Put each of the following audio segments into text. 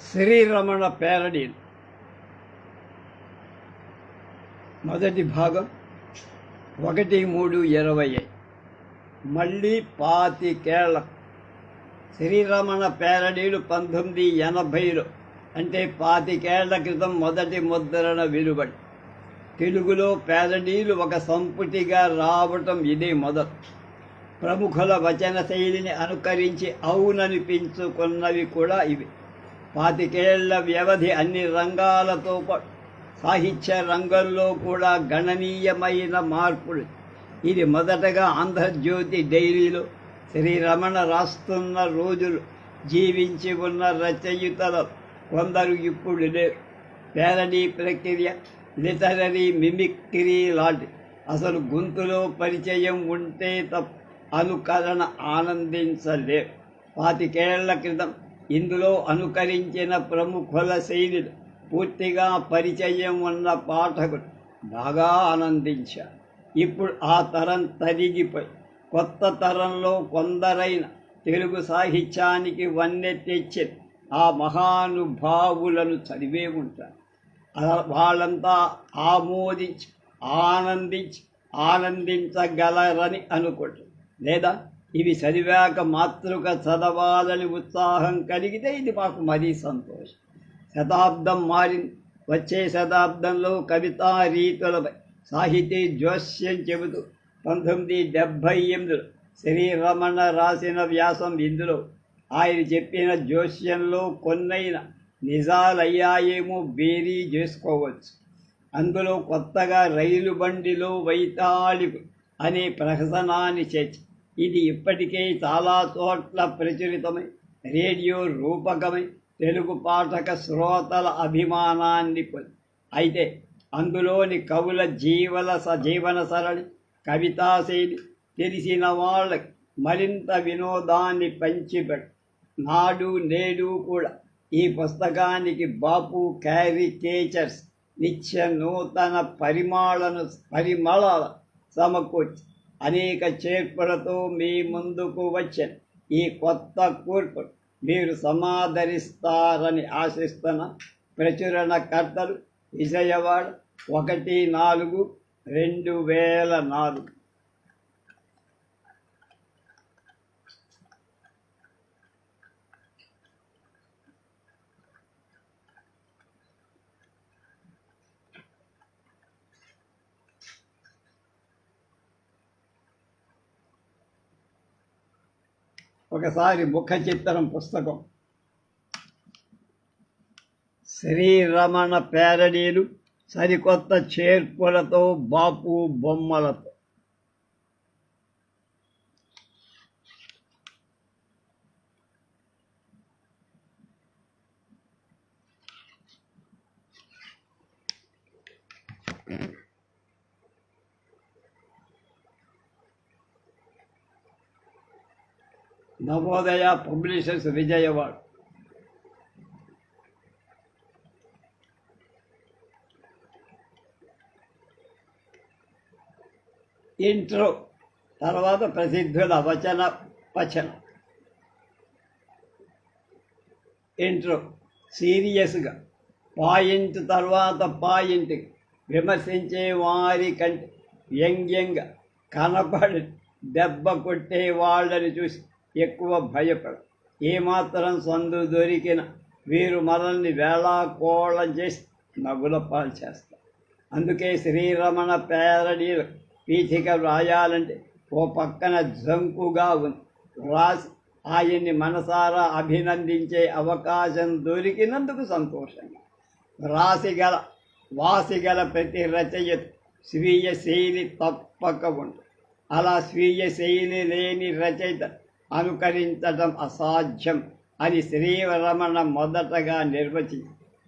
Sriramana parody మొదటి భాగం ఒకటి మూడు ఇరవై మళ్ళీ పాతికేళ్ళ శ్రీరమణ పేరడీలు పంతొమ్మిది ఎనభైలో అంటే పాతికేళ్ళ క్రితం మొదటి ముద్రణ వెలువడి తెలుగులో పేరడీలు ఒక సంపుటిగా రావటం ఇదే మొదలు. ప్రముఖుల వచన శైలిని అనుకరించి అవుననిపించుకున్నవి కూడా ఇవి. పాతికేళ్ళ వ్యవధి అన్ని రంగాలతో పాటు సాహిత్య రంగంలో కూడా గణనీయమైన మార్పులు. ఇది మొదటగా ఆంధ్రజ్యోతి డైరీలో శ్రీరమణ రాస్తున్న రోజులు జీవించి ఉన్న రచయితల కొందరు ఇప్పుడు లేరు పేరడీ ప్రక్రియ లిటరరీ మిమిక్రీ లాంటి అసలు గొంతులో పరిచయం ఉంటే తప్ప అనుకరణ ఆనందించలేరు పాతికేళ్ళ క్రితం ఇందులో అనుకరించిన ప్రముఖుల శైలిలు పూర్తిగా పరిచయం ఉన్న పాఠకులు బాగా ఆనందించారు ఇప్పుడు ఆ తరం తరిగిపోయి కొత్త తరంలో కొందరైన తెలుగు సాహిత్యానికి వన్నె తెచ్చిన ఆ మహానుభావులను చదివే ఉంటారు. అలా వాళ్ళంతా ఆమోదించి ఆనందించి ఆనందించగలరని అనుకుంటారు లేదా ఇవి చదివాక మాతృక చదవాలని ఉత్సాహం కలిగితే ఇది మాకు మరీ సంతోషం. శతాబ్దం మారింది వచ్చే శతాబ్దంలో కవితా రీతులపై సాహితీ జోస్యం చెబుతూ పంతొమ్మిది డెబ్భై ఎనిమిదిలో శ్రీరమణ రాసిన వ్యాసం ఇందులో ఆయన చెప్పిన జోస్యంలో కొన్నైన నిజాలయ్యాయేమో బేరీ చేసుకోవచ్చు. అందులో కొత్తగా రైలు బండిలో వైతాళికు అనే ప్రహసనాన్ని చేర్చి ఇది ఇప్పటికే చాలా చోట్ల ప్రచురితమై రేడియో రూపకమై తెలుగు పాఠక శ్రోతల అభిమానాన్ని పొంది అయితే అందులోని కవుల జీవల స జీవన సరళి కవితాశైలి తెలిసిన వాళ్ళకి మరింత వినోదాన్ని పంచిపెట్టు నాడు నేడు కూడా ఈ పుస్తకానికి బాపు క్యారికేచర్స్ నిత్య నూతన పరిమాళను పరిమళాల సమకూర్చి అనేక చేర్పులతో మీ ముందుకు వచ్చాను. ఈ కొత్త కూర్పు మీరు సమాదరిస్తారని ఆశిస్తున్న ప్రచురణకర్తలు విజయవాడ ఒకటి నాలుగు రెండు వేల నాలుగు. ఒకసారి ముఖ చిత్రం పుస్తకం. శ్రీరమణ పేరడీలు సరికొత్త చేర్పులతో బాపు బొమ్మలతో. నవోదయ పబ్లిషర్స్ విజయవాడ. ఇంట్రో తర్వాత ప్రసిద్ధుల వచన వచన ఇంట్రో సీరియస్గా పాయింట్ తర్వాత పాయింట్ విమర్శించే వారి కంటే వ్యంగ్యంగా కనపడి దెబ్బ కొట్టే వాళ్ళని చూసి ఎక్కువ భయపడ. ఏమాత్రం సందు దొరికిన వీరు మనల్ని వేళాకోళం చేసి నవ్వుల పాలు చేస్తారు. అందుకే శ్రీరమణ పేరడీలు పీఠిక వ్రాయాలంటే ఓ పక్కన జంకుగా ఉంది. రాసి ఆయన్ని మనసారా అభినందించే అవకాశం దొరికినందుకు సంతోషంగా. రాసిగల వాసిగల ప్రతి రచయిత స్వీయ శైలి తప్పక ఉంటుంది. అలా స్వీయ శైలి లేని రచయిత అనుకరించడం అసాధ్యం అని శ్రీరమణ మొదటగా నిర్వచి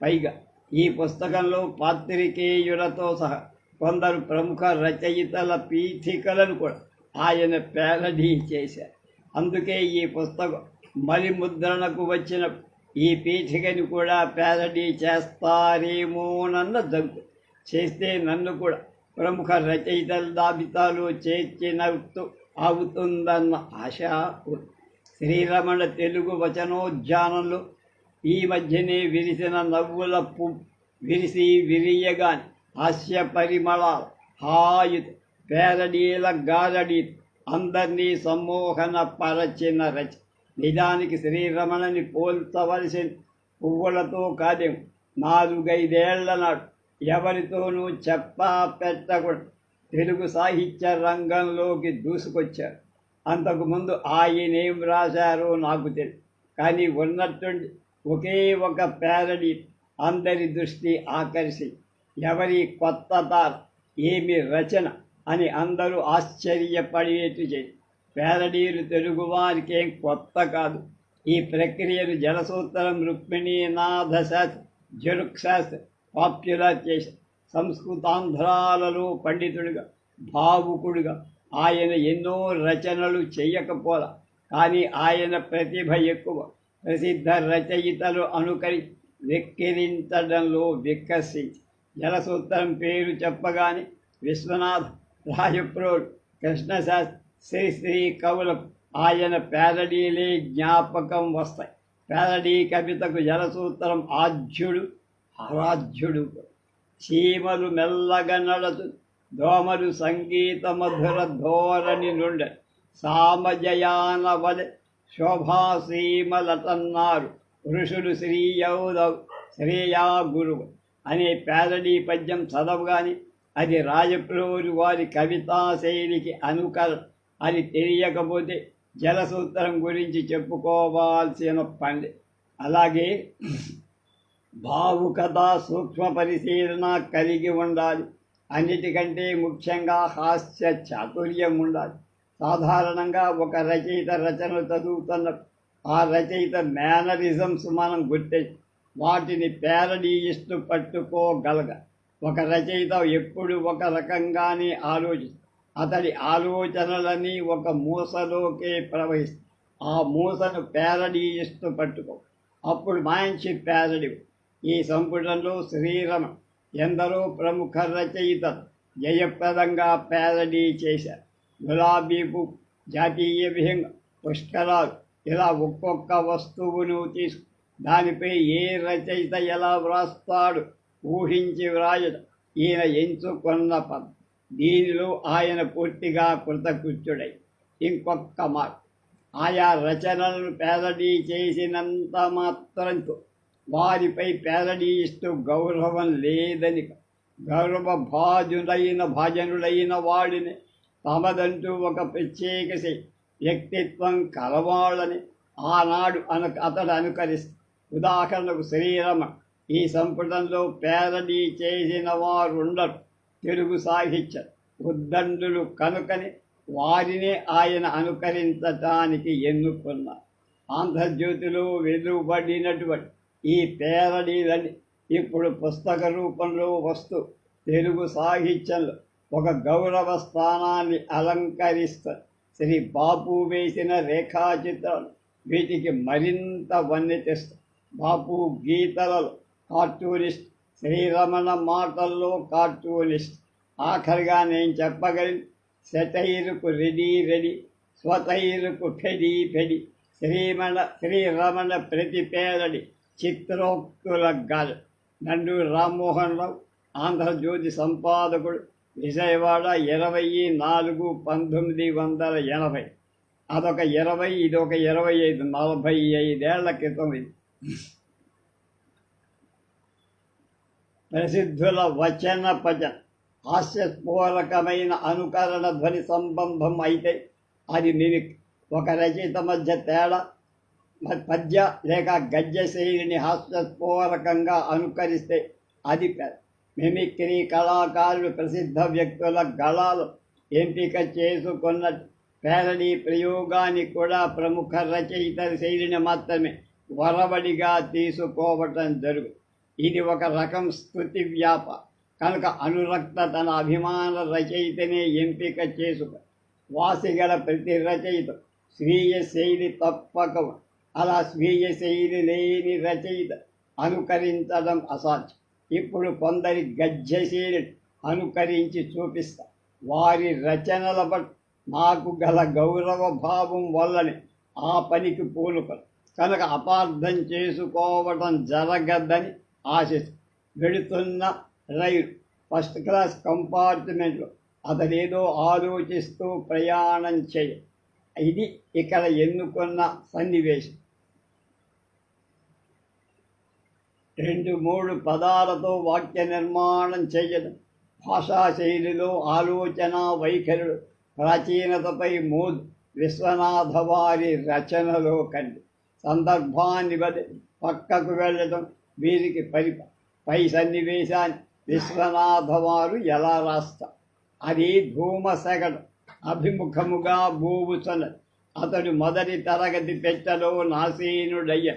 పైగా ఈ పుస్తకంలో పాత్రికేయులతో సహా కొందరు ప్రముఖ రచయితల పీఠికలను కూడా ఆయన పేరడీ చేశారు. అందుకే ఈ పుస్తకం మరి ముద్రణకు వచ్చిన ఈ పీఠికని కూడా పేరడీ చేస్తారేమోనన్న దగ్గు చేస్తే నన్ను కూడా ప్రముఖ రచయితల జాబితాలో చేర్చినట్టు అవుతుందన్న ఆశ శ్రీరమణ తెలుగు వచనోద్యానంలో ఈ మధ్యనే విరిసిన నవ్వుల పు విరిసి విరియగాని హాస్య పరిమళాలు హాయు పేరడీల గారడీ అందరినీ సమ్మోహన పరచిన రచ నిజానికి శ్రీరమణని పోల్చవలసిన పువ్వులతో కాదేం. నాలుగైదేళ్ళ నాడు ఎవరితోనూ చెప్పా పెట్టకూడదు. తెలుగు సాహిత్య రంగంలోకి దూసుకొచ్చారు. అంతకుముందు ఆయన ఏం రాశారో నాకు తెలుసు కానీ ఉన్నటువంటి ఒకే ఒక పేరడి అందరి దృష్టి ఆకర్షి ఎవరి కొత్త ఏమి రచన అని అందరూ ఆశ్చర్యపడేట్టు చేసి ప్యారడీలు తెలుగువారికి ఏం కొత్త కాదు. ఈ ప్రక్రియను జలసూత్రం రుక్మిణీనాథ శాస్త్రి జరుక్ శాస్త్రి పాపులర్ చేశారు. సంస్కృతాంధ్రాలలో పండితుడిగా భావుకుడిగా ఆయన ఎన్నో రచనలు చేయకపోలా కానీ ఆయన ప్రతిభ ఎక్కువ. ప్రసిద్ధ రచయితలు అనుకరి వెక్కిరించడంలో వికసించి జలసూత్రం పేరు చెప్పగానే విశ్వనాథ్ రాయప్రోడ్ కృష్ణశాస్త్రి శ్రీ శ్రీ ఆయన పేరడీలే జ్ఞాపకం వస్తాయి. పేరడీ కవితకు జలసూత్రం ఆధ్యుడు ఆరాధ్యుడు చీమలు మెల్లగా దోమలు సంగీత మధుర ధోరణి నుండి సామజయాన వలె శోభాసీమలటన్నారు ఋషులు శ్రీయౌదవ్ శ్రేయా గురువు అనే పేరడీ పద్యం చదవగాని అది రాజప్రోలు వారి కవితా శైలికి అనుకరణ అది తెలియకపోతే జలసూత్రం గురించి చెప్పుకోవాల్సిన పండి అలాగే భావుకత సూక్ష్మ పరిశీలన కలిగి ఉండాలి. అన్నిటికంటే ముఖ్యంగా హాస్య చాతుర్యం ఉండాలి. సాధారణంగా ఒక రచయిత రచనలు చదువుతున్న ఆ రచయిత మేనరిజమ్స్ మనం గుర్తే వాటిని పేరడీయిస్తూ పట్టుకోగలగ. ఒక రచయిత ఎప్పుడు ఒక రకంగానే ఆలోచిస్తాడు అతడి ఆలోచనలని ఒక మూసలోకే ప్రవహిస్తాయి. ఆ మూసను పేరడీయిస్తూ పట్టుకో. అప్పుడు మంచి పేరడి ఈ సంపుటంలో శ్రీరమ ఎందరో ప్రముఖ రచయితలు జయప్రదంగా పేరడీ చేశారు. గులాబీ జాతీయ విహంగ పుష్కరాలు ఇలా ఒక్కొక్క వస్తువును తీసుకు దానిపై ఏ రచయిత ఎలా వ్రాస్తాడు ఊహించి వ్రాయడం. ఈయన ఎంచుకున్న పదం. దీనిలో ఆయన పూర్తిగా కృతకృత్యుడై. ఇంకొక మాట ఆయా రచనలను పేదడీ చేసినంత మాత్రంతో వారిపై పేరడీస్తూ గౌరవం లేదని గౌరవ భాజులైన భాజనులైన వాడిని తమదంటూ ఒక ప్రత్యేక వ్యక్తిత్వం కలవాళ్ళని ఆనాడు అను అతడు అనుకరిస్తూ ఉదాహరణకు శ్రీరమ ఈ సంపుటంలో పేరడీ చేసిన వారుండరు. తెలుగు సాహిత్యం ఉద్దండులు కనుకని వారినే ఆయన అనుకరించటానికి ఎన్నుకున్నారు. ఆంధ్రజ్యోతిలో వెలువడినటువంటి ఈ పేరడీలని ఇప్పుడు పుస్తక రూపంలో వస్తూ తెలుగు సాహిత్యంలో ఒక గౌరవ స్థానాన్ని అలంకరిస్త శ్రీ బాపు వేసిన రేఖాచిత్రాలు వీటికి మరింత వన్నె తెస్తాయి బాపు గీతలలో కార్టూనిస్ట్ శ్రీరమణ మాటల్లో కార్టూనిస్ట్. ఆఖరిగా నేను చెప్పగలిగిన శతైరుకు రెడీ రెడీ స్వతైరుకు ఫెడి ఫెడి శ్రీమణ శ్రీరమణ ప్రతి పేరడి. చిత్రోక్తుల గాలి. నండు రామ్మోహన్ రావు ఆంధ్రజ్యోతి సంపాదకుడు విజయవాడ ఇరవై నాలుగు పంతొమ్మిది వందల ఎనభై. అదొక ఇరవై ఇదొక ఇరవై ఐదు నలభై ఐదేళ్ళ క్రితం ఇది. ప్రసిద్ధుల వచన పచన హాస్యస్ఫోరకమైన అనుకరణ ధ్వని సంబంధం అయితే అది మిమిక్. ఒక రచయిత మధ్య తేడా పద్య లేక గద్య శైలిని హాస్యస్ఫోరకంగా అనుకరిస్తే అది మిమిక్రీ కళాకారులు ప్రసిద్ధ వ్యక్తుల గళాలు. ఎంపిక చేసుకున్న పేరడీ ప్రయోగాన్ని కూడా ప్రముఖ రచయిత శైలిని మాత్రమే వరవడిగా తీసుకోవటం జరుగు. ఇది ఒక రకం స్థుతి వ్యాప. కనుక అనురక్త తన అభిమాన రచయితనే ఎంపిక చేసుకు. వాసిగల ప్రతి రచయిత స్వీయ శైలి తప్పక అలా స్వీయ శైలి లేని రచయిత అనుకరించడం అసాధ్యం. ఇప్పుడు కొందరి గద్యశైలి అనుకరించి చూపిస్తా. వారి రచనల పట్ల నాకు గల గౌరవ భావం వల్లనే ఆ పనికి పూనుకలు. కనుక అపార్థం చేసుకోవటం జరగద్దని ఆశిస్తు. వెళుతున్న రైలు ఫస్ట్ క్లాస్ కంపార్ట్మెంట్లో అతడేదో ఆలోచిస్తూ ప్రయాణం చేయ. ఇది ఇక్కడ ఎన్నుకున్న సన్నివేశం. రెండు మూడు పదాలతో వాక్య నిర్మాణం చేయడం భాషా శైలిలో ఆలోచన వైఖరులు ప్రాచీనతపై మోదు విశ్వనాథ వారి రచనలో కండి. సందర్భాన్ని బట్టి పక్కకు వెళ్ళడం వీరికి పరి పై సన్నివేశాన్ని విశ్వనాథ వారు ఎలా రాస్తారు? అది ధూమసగడం అభిముఖముగా బూబుచున్నది అతడు మొదటి తరగతి పెట్టెలో నాసీనుడయ్య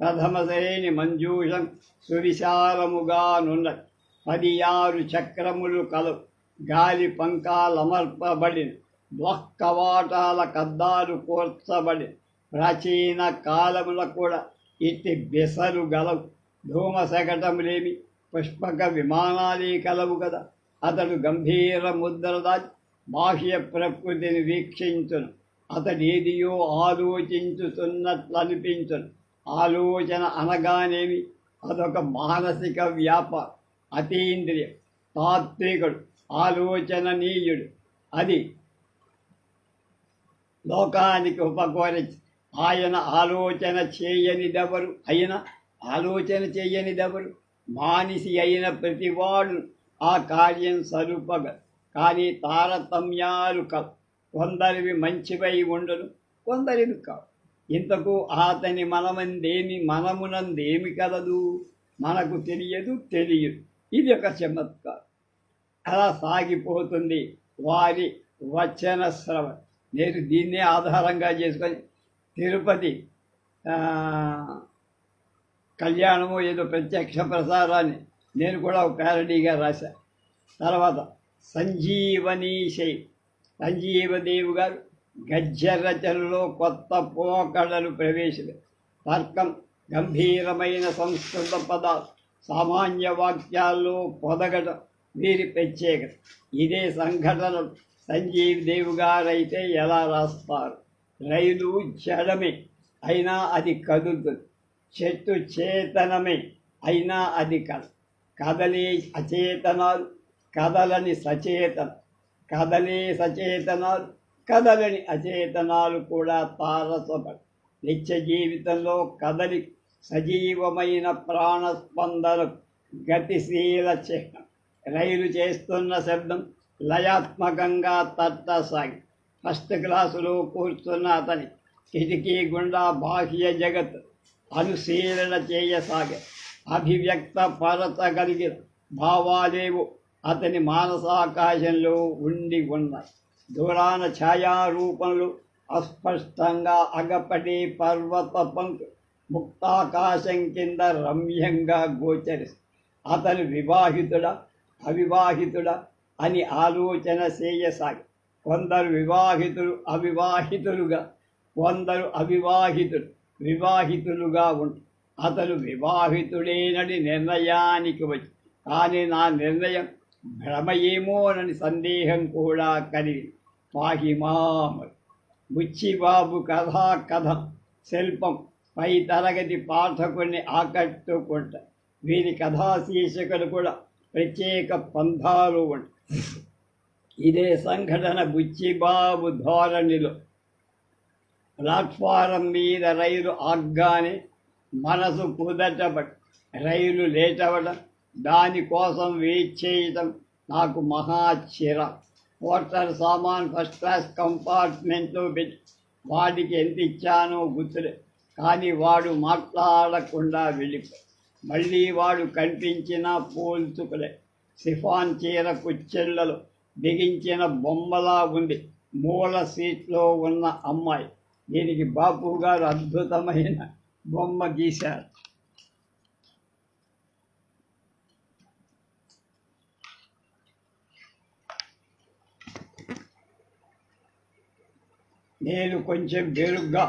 ప్రథమ శ్రేణి మంజూషం సువిశాలముగా నున్నది పది ఆరు చక్రములు కలవు గాలి పంకాలమర్పబడిన ద్వాక్కవాటాల కద్దాలు కోర్చబడి ప్రాచీన కాలముల కూడా ఇట్టి బెసలు గలవు. ధూమశకటములేమి పుష్పక విమానాలే కలవు కదా అతడు గంభీర ముద్ర దాచి బాహ్య ప్రకృతిని వీక్షించును. అతడేదియో ఆలోచించుతున్నట్లనిపించును. ఆలోచన అనగానేమి? అదొక మానసిక వ్యాపారం అతీంద్రియం తాత్వికుడు ఆలోచననీయుడు అది లోకానికి ఉపకరించి ఆయన ఆలోచన చేయనిదెవరు అయిన ఆలోచన చేయనిదెవరు? మానిసి అయిన ప్రతివాడు ఆ కార్యం స్వరూపగ కానీ తారతమ్యాలు క కొందరివి మంచివై ఉండను కొందరివి కావు. ఇంతకు అతని మనమందేమి మనమునందేమి కలదు? మనకు తెలియదు తెలియదు. ఇది ఒక చమత్కారం. అలా సాగిపోతుంది వారి వచన శ్రవణ నేను దీన్నే ఆధారంగా చేసుకొని తిరుపతి కళ్యాణము ఏదో ప్రత్యక్ష ప్రసారాన్ని నేను కూడా ఒక ప్యారడీగా రాశాను తర్వాత సంజీవనీ శై సంజీవదేవి గారు గద్య రచనలో కొత్త పోకడలు ప్రవేశం తర్కం గంభీరమైన సంస్కృత పదాలు సామాన్య వాక్యాల్లో పొదగడం వీరి ప్రత్యేకత. ఇదే సంఘటన సంజీవ్ దేవ్ గారైతే ఎలా రాస్తారు? రైలు జడమే అయినా అది కదులుతుంది. చెట్టు చేతనమే అయినా అది కథ కదలే అచేతనాలు కదలని సచేతన. కదలే సచేతనాలు కదలని అచేతనాలు కూడా తారసపడి నిత్య జీవితంలో కదలి సజీవమైన ప్రాణస్పందన గతిశీల చిహ్నం రైలు చేస్తున్న శబ్దం లయాత్మకంగా తట్టసాగి ఫస్ట్ క్లాసులో కూర్చున్న అతని కిటికీ గుండా బాహ్య జగత్ అనుశీలన చేయసాగే అభివ్యక్త పరచగలిగిన భావాలేవు అతని మానసాకాశంలో ఉండి ఉన్నాయి. దూరాన ఛాయారూపములు అస్పష్టంగా అగపడి పర్వత పంక్ ముక్తాకాశం కింద రమ్యంగా గోచరిస్తుంది అతను వివాహితుడ అవివాహితుడ అని ఆలోచన చేయసాగి. కొందరు వివాహితులు అవివాహితులుగా కొందరు అవివాహితులు వివాహితులుగా ఉంటారు అతను వివాహితుడేనని నిర్ణయానికి వచ్చి. కానీ నా నిర్ణయం భ్రమయేమోనని సందేహం కూడా కలిగి. పాహిమామరు బుచ్చిబాబు కథా కథ శిల్పం పై తరగతి పాఠకుని ఆకట్టుకుంట. వీరి కథా శీర్షికలు కూడా ప్రత్యేక పంథాలు ఉంటాయి ఇదే సంఘటన బుచ్చిబాబు ధోరణిలో. ప్లాట్ఫారం మీద రైలు ఆగ్గానే మనసు కుదటబడి రైలు లేటవడం దానికోసం వెయిట్ చేయటం నాకు మహా పోర్టర్ సామాన్ ఫస్ట్ క్లాస్ కంపార్ట్మెంట్లో పెట్టి వాడికి ఎంత ఇచ్చానో గుర్తులే. కానీ వాడు మాట్లాడకుండా వెళ్ళిపోయి మళ్ళీ వాడు కనిపించినా పోల్చుకులే. సిఫాన్ చీర కుచ్చెళ్ళలు బిగించిన బొమ్మలా ఉంది. మూల సీట్లో ఉన్న అమ్మాయి. దీనికి బాపు గారు అద్భుతమైన బొమ్మ గీశారు. నేను కొంచెం బేరుగ్గా